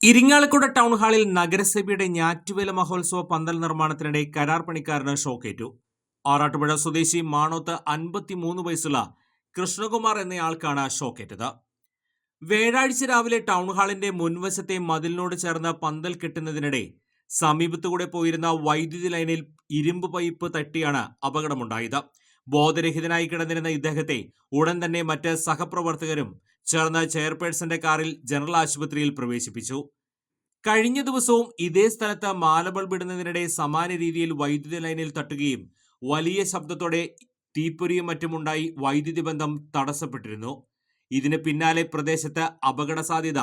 Irinjalakuda town ഹാളിൽ നഗരസഭയുടെ ഞാറ്റുവേല മഹോത്സവ പന്തൽ നിർമ്മാണത്തിനിടെ കരാർ പണിക്കാരന് ഷോക്കേറ്റു. ആറാട്ടുപുഴ സ്വദേശി മാണോത്ത് അൻപത്തിമൂന്ന് വയസ്സുള്ള കൃഷ്ണകുമാർ എന്നയാൾക്കാണ് ഷോക്കേറ്റത്. വ്യാഴാഴ്ച രാവിലെ ടൗൺ ഹാളിന്റെ മുൻവശത്തെ മതിലിനോട് ചേർന്ന് പന്തൽ കെട്ടുന്നതിനിടെ സമീപത്തുകൂടെ പോയിരുന്ന വൈദ്യുതി ലൈനിൽ ഇരുമ്പ് പൈപ്പ് തട്ടിയാണ് അപകടമുണ്ടായത്. ബോധരഹിതനായി കിടന്നിരുന്ന ഇദ്ദേഹത്തെ ഉടൻ തന്നെ മറ്റ് സഹപ്രവർത്തകരും ചേർന്ന് ചെയർപേഴ്സന്റെ കാറിൽ ജനറൽ ആശുപത്രിയിൽ പ്രവേശിപ്പിച്ചു. കഴിഞ്ഞ ദിവസവും ഇതേ സ്ഥലത്ത് മാലബൾബ് ഇടുന്നതിനിടെ സമാന രീതിയിൽ വൈദ്യുതി ലൈനിൽ തട്ടുകയും വലിയ ശബ്ദത്തോടെ തീപ്പൊരിയും മറ്റുമുണ്ടായി വൈദ്യുതി ബന്ധം തടസ്സപ്പെട്ടിരുന്നു. ഇതിന് പിന്നാലെ പ്രദേശത്ത് അപകട സാധ്യത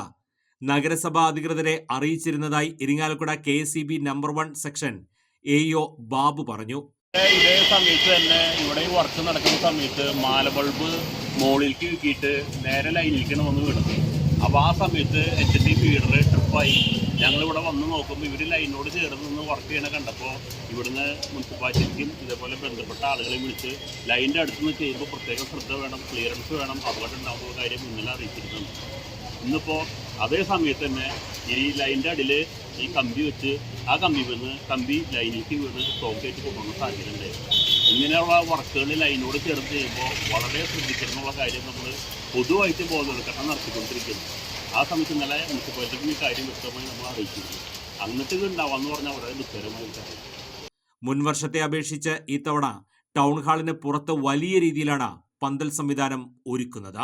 നഗരസഭാ അധികൃതരെ അറിയിച്ചിരുന്നതായി Irinjalakuda K number one section A Babu പറഞ്ഞു. ഇതേ സമയത്ത് തന്നെ ഇവിടെ വർക്ക് നടക്കുന്ന സമയത്ത് മാല ബൾബ് മുകളിലേക്ക് വീക്കിയിട്ട് നേരെ ലൈനിലേക്കാണ് വന്ന് വീണത് അപ്പോൾ ആ സമയത്ത് എച്ച് ഡി ഫീഡർ ട്രിപ്പായി ഞങ്ങളിവിടെ വന്ന് നോക്കുമ്പോൾ ഇവർ ലൈനോട് ചേർന്ന് നിന്ന് വർക്ക് ചെയ്യണ കണ്ടപ്പോൾ ഇവിടുന്ന് മുനിസിപ്പാലിറ്റിക്കും ഇതേപോലെ ബന്ധപ്പെട്ട ആളുകളെ വിളിച്ച് ലൈനിന്റെ അടുത്ത് നിന്ന് ചെയ്യുമ്പോൾ പ്രത്യേകം ശ്രദ്ധ വേണം ക്ലിയറൻസ് വേണം അപകടം ഉണ്ടാകുന്ന കാര്യം ഇന്നലെ അറിയിച്ചിരുന്നു. ഇന്നിപ്പോൾ അതേ സമയത്ത് തന്നെ ഈ ലൈനിന്റെ അടിയിൽ ഈ കമ്പി വെച്ച് ആ കമ്പി വന്ന് കമ്പി ലൈനിലേക്ക് വീണ് ഷോക്കേറ്റ് കൊണ്ടുവന്ന സാഹചര്യം ഉണ്ടായിരുന്നു ഇങ്ങനെയുള്ള വർക്കുകൾ ലൈനോട് ചേർന്ന് ചെയ്യുമ്പോൾ വളരെ ശ്രദ്ധിക്കണമെന്നുള്ള കാര്യം നമ്മൾ പൊതുവായിട്ട് ബോധവൽക്കരണം നടത്തിക്കൊണ്ടിരിക്കുന്നു. ആ സമയത്ത് ഇന്നലെ മുനിസിപ്പാലിറ്റിക്ക് ഈ കാര്യം വ്യക്തമായി നമ്മൾ അറിയിച്ചിരുന്നു. അന്നിട്ട് ഇത് ഉണ്ടാവാന്ന് പറഞ്ഞാൽ വളരെ ദുഃഖകരമായ കാര്യം. മുൻവർഷത്തെ അപേക്ഷിച്ച് ഇത്തവണ ടൗൺ ഹാളിന് പുറത്ത് വലിയ രീതിയിലാണ് പന്തൽ സംവിധാനം ഒരുക്കുന്നത്.